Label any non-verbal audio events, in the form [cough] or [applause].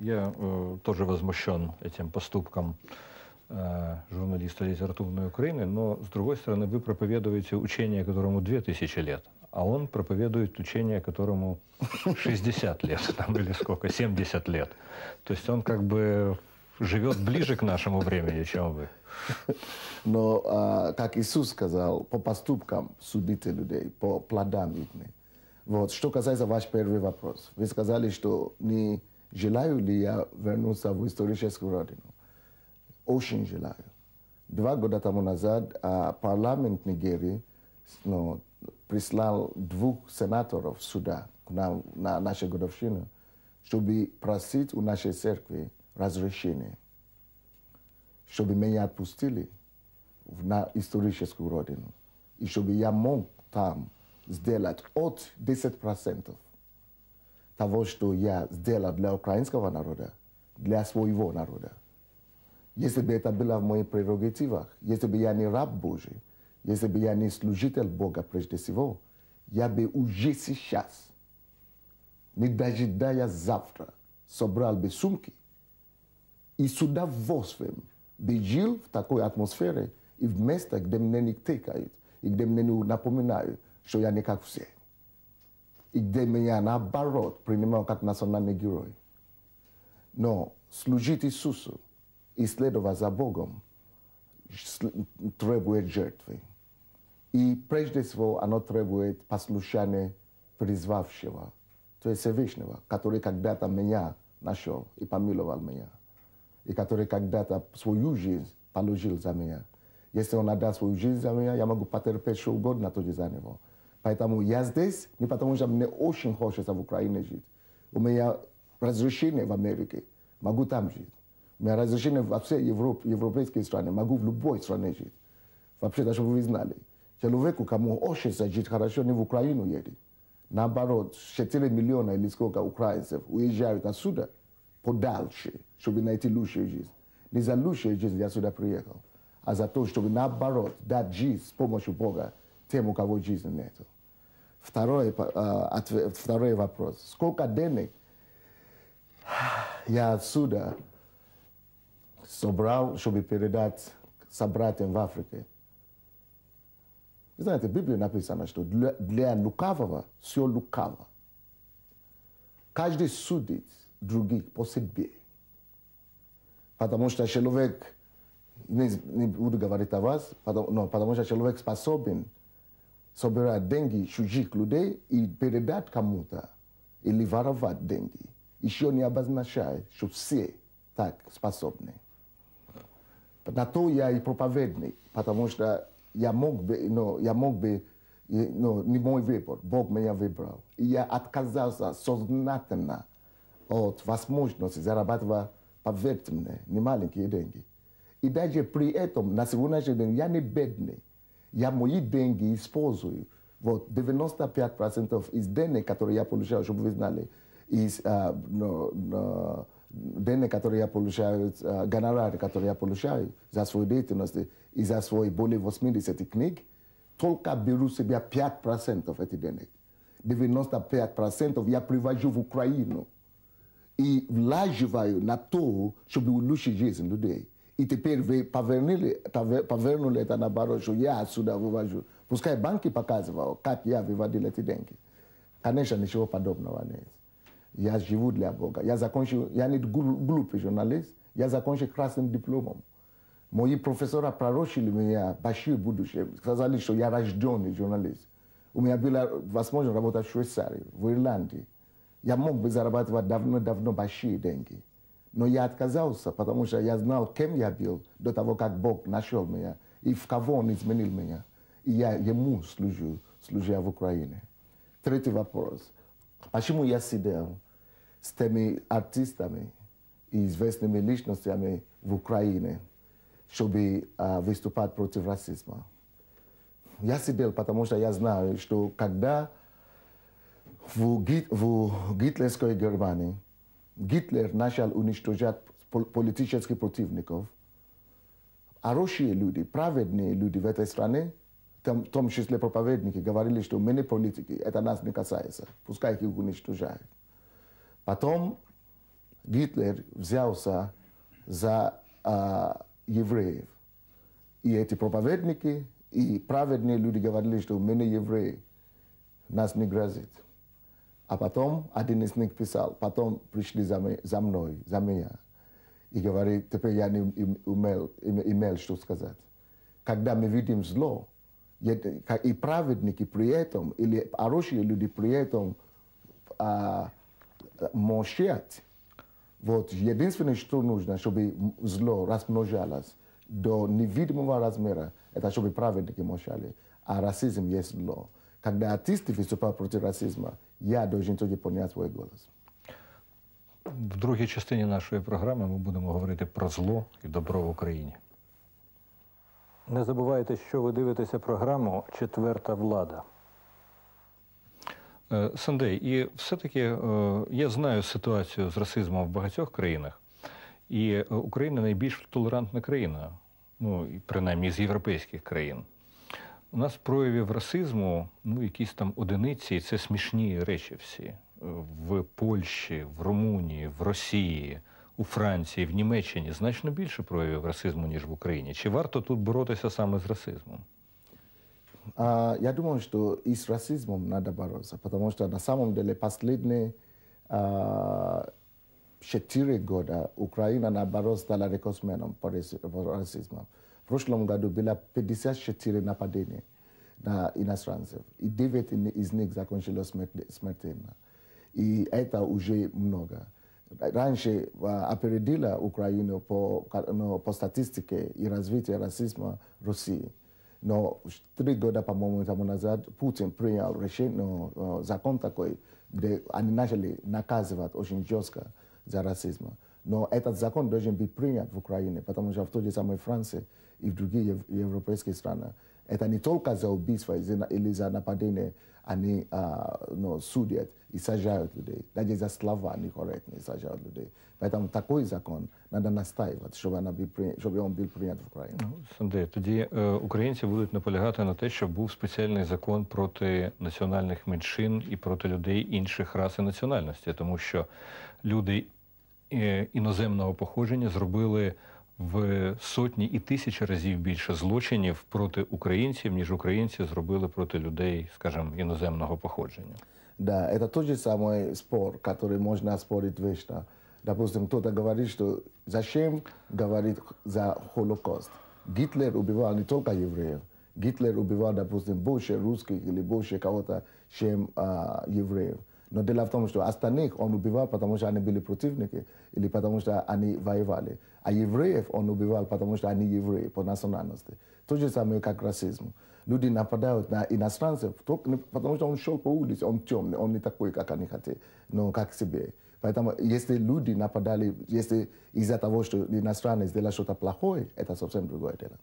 Я э, тоже возмущен этим поступком э, журналиста литературной Украины, но, с другой стороны, вы проповедуете учение, которому 2000 лет, а он проповедует учение, которому 60 лет, [laughs] там, или сколько, 70 лет. То есть он как бы живет ближе к нашему времени, чем вы. Но, а, как Иисус сказал, по поступкам судите людей, по плодам их. Вот. Что касается ваш первый вопрос. Вы сказали, что не желаю ли я вернуться в историческую родину. Очень желаю. Два года тому назад парламент Нигерии ну, прислал двух сенаторов сюда на, на нашу годовщину, чтобы просить у нашей церкви разрешение, чтобы меня отпустили на историческую родину, и чтобы я мог там сделать от 10% того, что я сделал для украинского народа, для своего народа. Если бы это было в моих прерогативах, если бы я не раб Божий, если бы я не служитель Бога прежде всего, я бы уже сейчас, не дожидая завтра, собрал бы сумки и с удовольствием бы жил в такой атмосфере и в местах, где мне не тыкают, и где мне не напоминают, что я не как все и где меня наоборот принимал как национальный герой. Но служить Иисусу и следовать за Богом требует жертвы. И прежде всего оно требует послушания призвавшего, то есть Всевышнего, который когда-то меня нашел и помиловал меня, и который когда-то свою жизнь положил за меня. Если он отдаст свою жизнь за меня, я могу потерпеть что угодно тоже за него. Поэтому я здесь не потому, что мне очень хочется в Украине жить. У меня разрешение в Америке, могу там жить. У меня разрешение во всей Европе, европейской стране, могу в любой стране жить. Вообще, даже вы знали. Человеку, кому хочется жить хорошо, не в Украину едет. Наоборот, 4 миллиона или сколько украинцев уезжают отсюда подальше, чтобы найти лучшую жизнь. Не за лучшую жизнь я сюда приехал, а за то, чтобы наоборот дать жизнь с помощью Бога тем, у кого жизни нет. Второй, ответ, второй вопрос. Сколько денег я отсюда собрал, чтобы передать собратьям в Африке? Знаете, в Библии написано, что для, лукавого все лукаво. Каждый судит других по себе. Потому что человек, не, не буду говорить о вас, но, потому что человек способен собирать деньги чужих людей и передать кому-то или воровать деньги, еще не обозначает, что все так способны. На то я и проповедник, потому что я мог бы, ну, я мог бы, ну, не мой выбор, Бог меня выбрал. И я отказался сознательно от возможности зарабатывать, поверьте мне, не маленькие деньги. И даже при этом на сегодняшний день я не бедный я мои деньги использую. Вот 95% из денег, которые я получаю, чтобы вы знали, из uh, no, no, денег, которые я получаю, uh, гонорары, которые я получаю за свою деятельность и за свои более 80 книг, только беру себе 5% этих денег. 95% я привожу в Украину и влаживаю на то, чтобы улучшить жизнь людей. И теперь вы повернули, повернули это наоборот, что я отсюда вывожу. Пускай банки показывают, как я выводил эти деньги. Конечно, ничего подобного нет. Я живу для Бога. Я закончил, я не глупый журналист, я закончил красным дипломом. Мои профессора пророчили меня большое будущее. Сказали, что я рожденный журналист. У меня была возможность работать в Швейцарии, в Ирландии. Я мог бы зарабатывать давно-давно большие деньги. Но я отказался, потому что я знал, кем я был до того, как Бог нашел меня и в кого Он изменил меня. И я ему служу, служа в Украине. Третий вопрос. Почему я сидел с теми артистами и известными личностями в Украине, чтобы uh, выступать против расизма? Я сидел, потому что я знаю, что когда в, в гитлерской Германии Гитлер начал уничтожать политических противников, хорошие люди, праведные люди в этой стране, в том числе проповедники, говорили, что мы не политики, это нас не касается, пускай их уничтожают. Потом Гитлер взялся за а, евреев. И эти проповедники и праведные люди говорили, что мы не евреи, нас не грозит. А потом один из них писал, потом пришли за, ме- за мной, за меня. И говорит, теперь я не умел, им- имел что сказать. Когда мы видим зло, и праведники при этом, или хорошие люди при этом а, молчат, вот единственное, что нужно, чтобы зло размножалось до невидимого размера, это чтобы праведники молчали. А расизм есть зло. Когда артисты выступают против расизма, я должен тоді понять свой голос. В другій частині нашої програми ми будемо говорити про зло і добро в Україні. Не забувайте, що ви дивитеся програму Четверта влада. Е, Сандей, і все-таки е, я знаю ситуацію з расизмом в багатьох країнах, і е, Україна найбільш толерантна країна, ну принаймні з європейських країн. У нас проявів расизму, ну, якісь там одиниці, і це смішні речі всі. В Польщі, в Румунії, в Росії, у Франції, в Німеччині значно більше проявів расизму, ніж в Україні. Чи варто тут боротися саме з расизмом? А, я думаю, что и с расизмом надо бороться, потому что на самом деле последние а, четыре года Украина, наоборот, стала рекордсменом по расизму. Прошлом году было 54 нападений на иностранцев, и 9 из- них закончилось смертельно. И это уже много. Раньше опередила Украину по, ну, по статистике и развитию расизма России. Но три года, по-моему, тому назад Путин принял решение, ну, закон такой, где они начали наказывать очень жестко за расизм. Но этот закон должен быть принят в Украине, потому что в той же самой Франции и в других ев- европейских странах это не только за убийство за- или за нападение они а, ну, судят и сажают людей. Даже за слова некорректные сажают людей. Поэтому такой закон надо настаивать, чтобы, она был при- чтобы он был принят в Украине. Ну, Сандей, тоді е, українці будуть наполягати на те, щоб був спеціальний закон проти національних меншин і проти людей інших рас і національності, тому що люди е, іноземного походження зробили в сотні і тисячі разів більше злочинів проти українців, ніж українці зробили проти людей, скажімо, іноземного походження. Да, это тот же самый спор, который можно спорить вечно. Допустим, кто-то говорит, что зачем говорить за Холокост? Гитлер убивал не только евреев. Гитлер убивал, допустим, больше русских или больше кого-то, чем а, евреев. Но дело в том, что остальных он убивал, потому что они были противники или потому что они воевали. А евреев он убивал, потому что они евреи по национальности. То же самое, как расизм. Люди нападают на иностранцев, потому что он шел по улице, он темный, он не такой, как они хотели, но как себе. Поэтому если люди нападали, если из-за того, что иностранец сделал что-то плохое, это совсем другое дело.